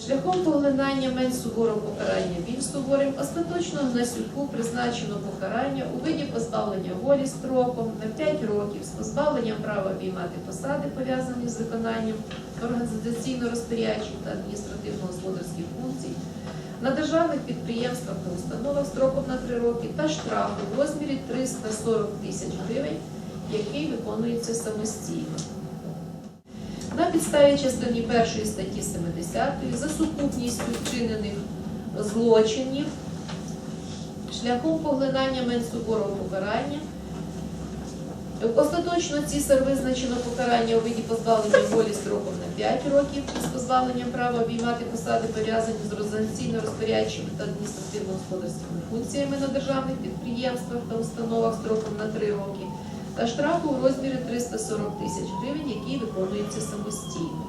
Шляхом поглинання менш суворого покарання більш суворим остаточно Гнасюку призначено покарання у виді позбавлення волі строком на 5 років з позбавленням права обіймати посади, пов'язані з виконанням організаційно-розпорядчих та адміністративно-господарських функцій на державних підприємствах та установах строком на 3 роки та штрафу в розмірі 340 тисяч гривень, який виконується самостійно. На підставі частини першої статті 70 за сукупністю вчинених злочинів шляхом поглинання менш суворого покарання. Остаточно цісар визначено покарання у виді позбавлення волі строком на 5 років з позбавленням права обіймати посади, пов'язані з організаційно-розпорядчими та адміністративно-господарськими функціями на державних підприємствах та установах строком на 3 роки та штрафу у розмірі 340 тисяч гривень, який виконується самостійно.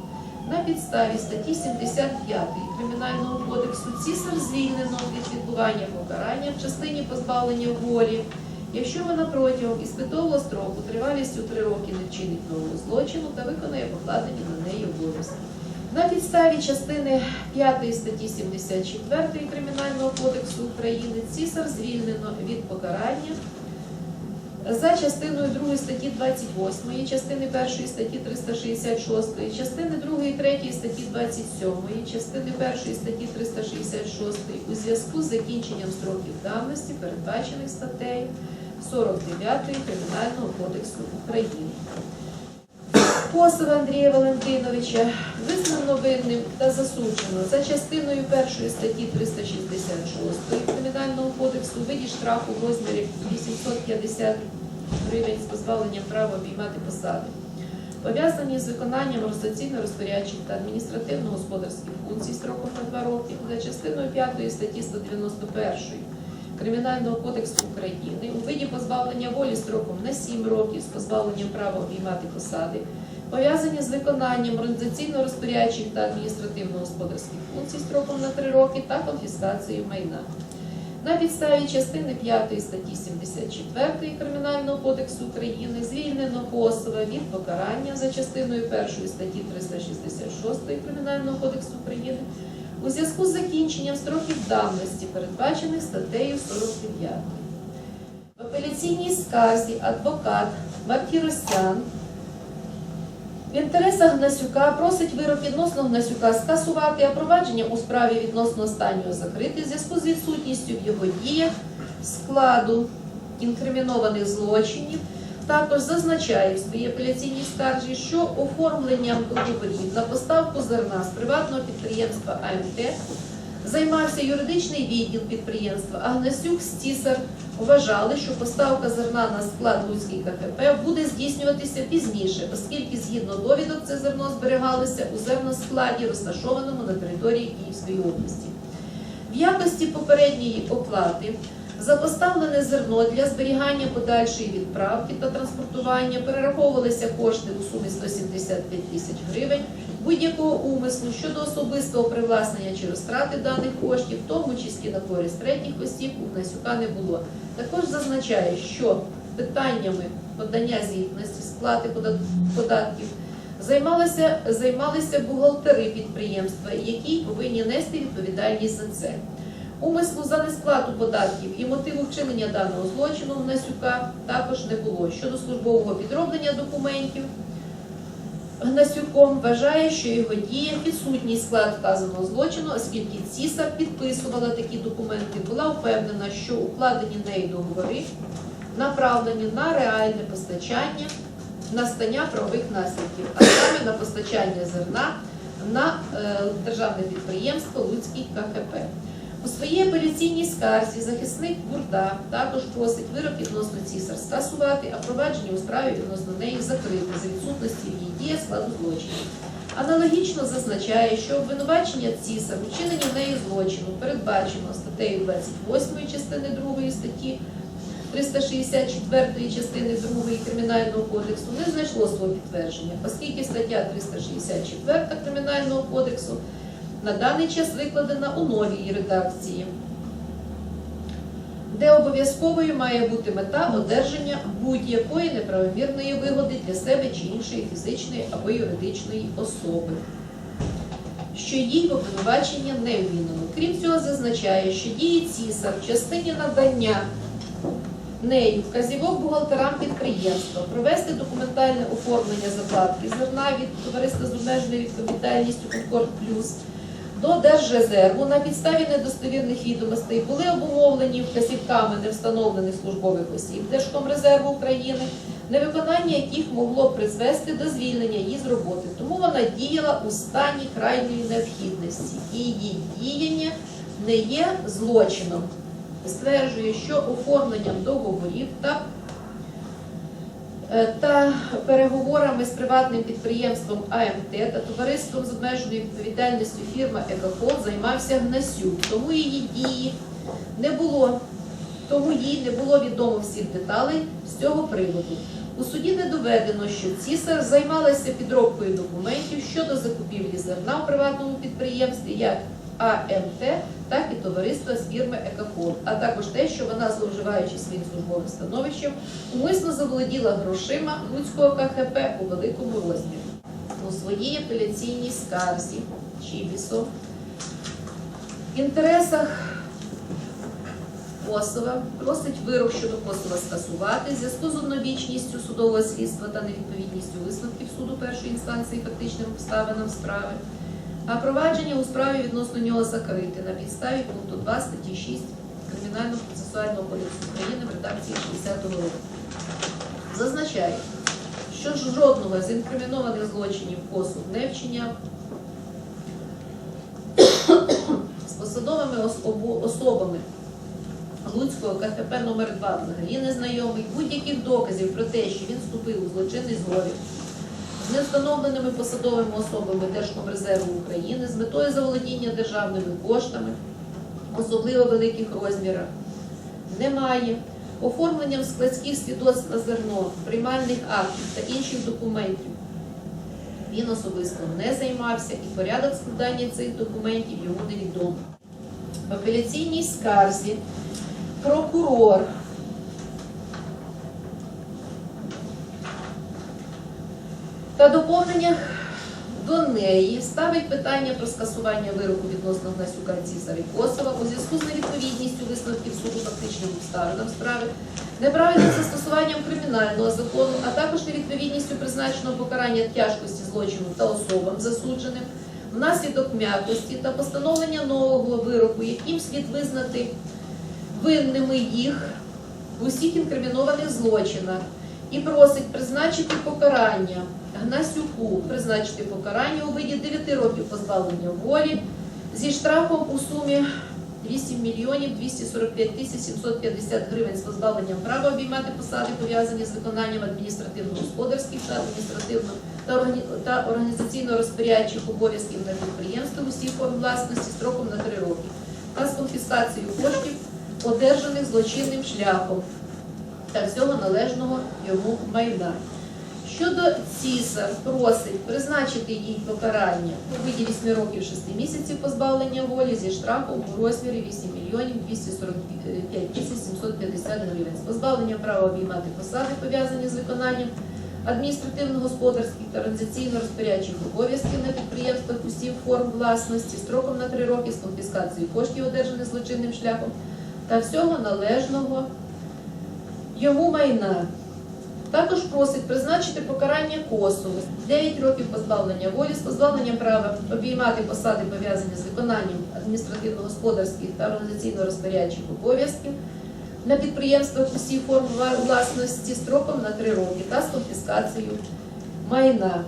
На підставі статті 75 Кримінального кодексу цісар звільнено від відбування покарання в частині позбавлення волі, якщо вона протягом іспитового строку тривалістю 3 роки не вчинить нового злочину та виконає покладені на неї обов'язки. На підставі частини 5 статті 74 Кримінального кодексу України цісар звільнено від покарання за частиною 2 статті 28, частини 1 статті 366, частини 2 і 3 статті 27, частини 1 статті 366 у зв'язку з закінченням строків давності, передбачених статтею 49 Кримінального кодексу України. Косова Андрія Валентиновича визнано винним та засуджено. За частиною 1 статті 366 Кримінального кодексу у виді штрафу в розмірі 850 гривень з позбавленням права обіймати посади, пов'язані з виконанням організаційно-розпорядчих та адміністративно-господарських функцій строком на 2 роки за частиною 5 статті 191 Кримінального кодексу України у виді позбавлення волі строком на 7 років з позбавленням права обіймати посади, пов'язані з виконанням організаційно-розпорядчих та адміністративно-господарських функцій строком на 3 роки та конфіскацією майна. На підставі частини 5 статті 74 Кримінального кодексу України звільнено Косова від покарання за частиною 1 статті 366 Кримінального кодексу України у зв'язку з закінченням строків давності, передбачених статтею 49. В апеляційній скарзі адвокат Мартіросян в інтересах Гнасюка просить вирок відносно Гнасюка скасувати, а у справі відносно останнього закрити в зв'язку з відсутністю в його діях складу інкримінованих злочинів. Також зазначає в своїй апеляційній скаржі, що оформленням договорів на поставку зерна з приватного підприємства АМТ займався юридичний відділ підприємства, а Гнасюк Стісар вважали, що поставка зерна на склад Луцький ККП буде здійснюватися пізніше, оскільки згідно довідок це зерно зберігалося у зерноскладі, розташованому на території Київської області. В якості попередньої оплати за поставлене зерно для зберігання подальшої відправки та транспортування перераховувалися кошти у сумі 175 тисяч гривень будь-якого умислу щодо особистого привласнення чи розтрати даних коштів, в тому числі на користь третіх осіб, у Гнасюка не було. Також зазначає, що питаннями подання звітності, сплати податків займалися, займалися бухгалтери підприємства, які повинні нести відповідальність за це. Умислу за несплату податків і мотиву вчинення даного злочину Гнасюка також не було. Щодо службового підроблення документів, Гнасюком вважає, що його діє відсутній склад вказаного злочину, оскільки цісар підписувала такі документи, була впевнена, що укладені нею договори направлені на реальне постачання, настання правових наслідків, а саме на постачання зерна на е, державне підприємство Луцький КХП. У своїй апеляційній скарзі захисник Бурда також просить вирок відносно цісар скасувати, а провадження у справі відносно неї закрити за відсутності її дії складу злочину. Аналогічно зазначає, що обвинувачення цісар у вчиненні нею злочину передбачено статтею 28 частини 2 статті 364 частини 2 Кримінального кодексу не знайшло свого підтвердження, оскільки стаття 364 Кримінального кодексу на даний час викладена у новій редакції, де обов'язковою має бути мета одержання будь-якої неправомірної вигоди для себе чи іншої фізичної або юридичної особи. що в обвинувачення не вмінено. Крім цього, зазначає, що діє цісар в частині надання нею вказівок бухгалтерам підприємства провести документальне оформлення закладки зерна від товариства з обмеженою відповідальністю Конкорд Плюс до Держрезерву на підставі недостовірних відомостей були обумовлені вказівками невстановлених службових осіб Держкомрезерву України, невиконання яких могло призвести до звільнення її з роботи. Тому вона діяла у стані крайньої необхідності, і її діяння не є злочином. Стверджує, що оформленням договорів та та переговорами з приватним підприємством АМТ та товариством з обмеженою відповідальністю фірма Екохол займався Гнасюк. Тому її дії не було, тому їй не було відомо всіх деталей з цього приводу. У суді не доведено, що цісар займалася підробкою документів щодо закупівлі зерна у приватному підприємстві як АМТ, так і товариства з фірми Екохол, а також те, що вона, зловживаючи своїм службовим становищем, умисно заволоділа грошима Луцького КХП у великому розмірі. У своїй апеляційній скарзі Чібісов в інтересах Косова просить вирок щодо Косова скасувати в зв'язку з однобічністю судового слідства та невідповідністю висновків суду першої інстанції фактичним обставинам справи, а провадження у справі відносно нього закрити на підставі пункту 2 статті 6 Кримінального процесуального кодексу України в редакції 60-го року. Зазначає, що жодного з інкримінованих злочинів Косов не вчиняв. З посадовими особами Луцького КХП номер 2 взагалі незнайомий, будь-яких доказів про те, що він вступив у злочинний зговір з невстановленими посадовими особами Держкомрезерву України з метою заволодіння державними коштами, особливо великих розмірах, немає. Оформленням складських свідоцтв на зерно, приймальних актів та інших документів він особисто не займався і порядок складання цих документів йому невідомий. В апеляційній скарзі прокурор та доповнення до неї ставить питання про скасування вироку відносно Гнасюка Цісаря і Косова у зв'язку з невідповідністю висновків суду фактичним обставинам справи, неправильним застосуванням кримінального закону, а також невідповідністю призначеного покарання тяжкості злочину та особам засудженим, внаслідок м'якості та постановлення нового вироку, яким слід визнати винними їх в усіх інкримінованих злочинах і просить призначити покарання Гнасюку, призначити покарання у виді 9 років позбавлення волі зі штрафом у сумі 8 мільйонів 245 тисяч 750 гривень з позбавленням права обіймати посади, пов'язані з виконанням адміністративно-господарських та адміністративно та органі- організаційно-розпорядчих обов'язків на підприємстві усіх форм власності строком на 3 роки та з конфіскацією коштів, одержаних злочинним шляхом та всього належного йому майна. Щодо ЦІСа просить призначити їй покарання у виді 8 років 6 місяців позбавлення волі зі штрафом у розмірі 8 мільйонів 245 тисяч 750 гривень з позбавленням права обіймати посади, пов'язані з виконанням адміністративно-господарських та організаційно-розпорядчих обов'язків на підприємствах усіх форм власності строком на 3 роки з конфіскацією коштів, одержаних злочинним шляхом, та всього належного йому майна. Також просить призначити покарання Косову 9 років позбавлення волі з позбавленням права обіймати посади, пов'язані з виконанням адміністративно-господарських та організаційно-розпорядчих обов'язків на підприємствах усіх форм власності строком на 3 роки та з конфіскацією майна.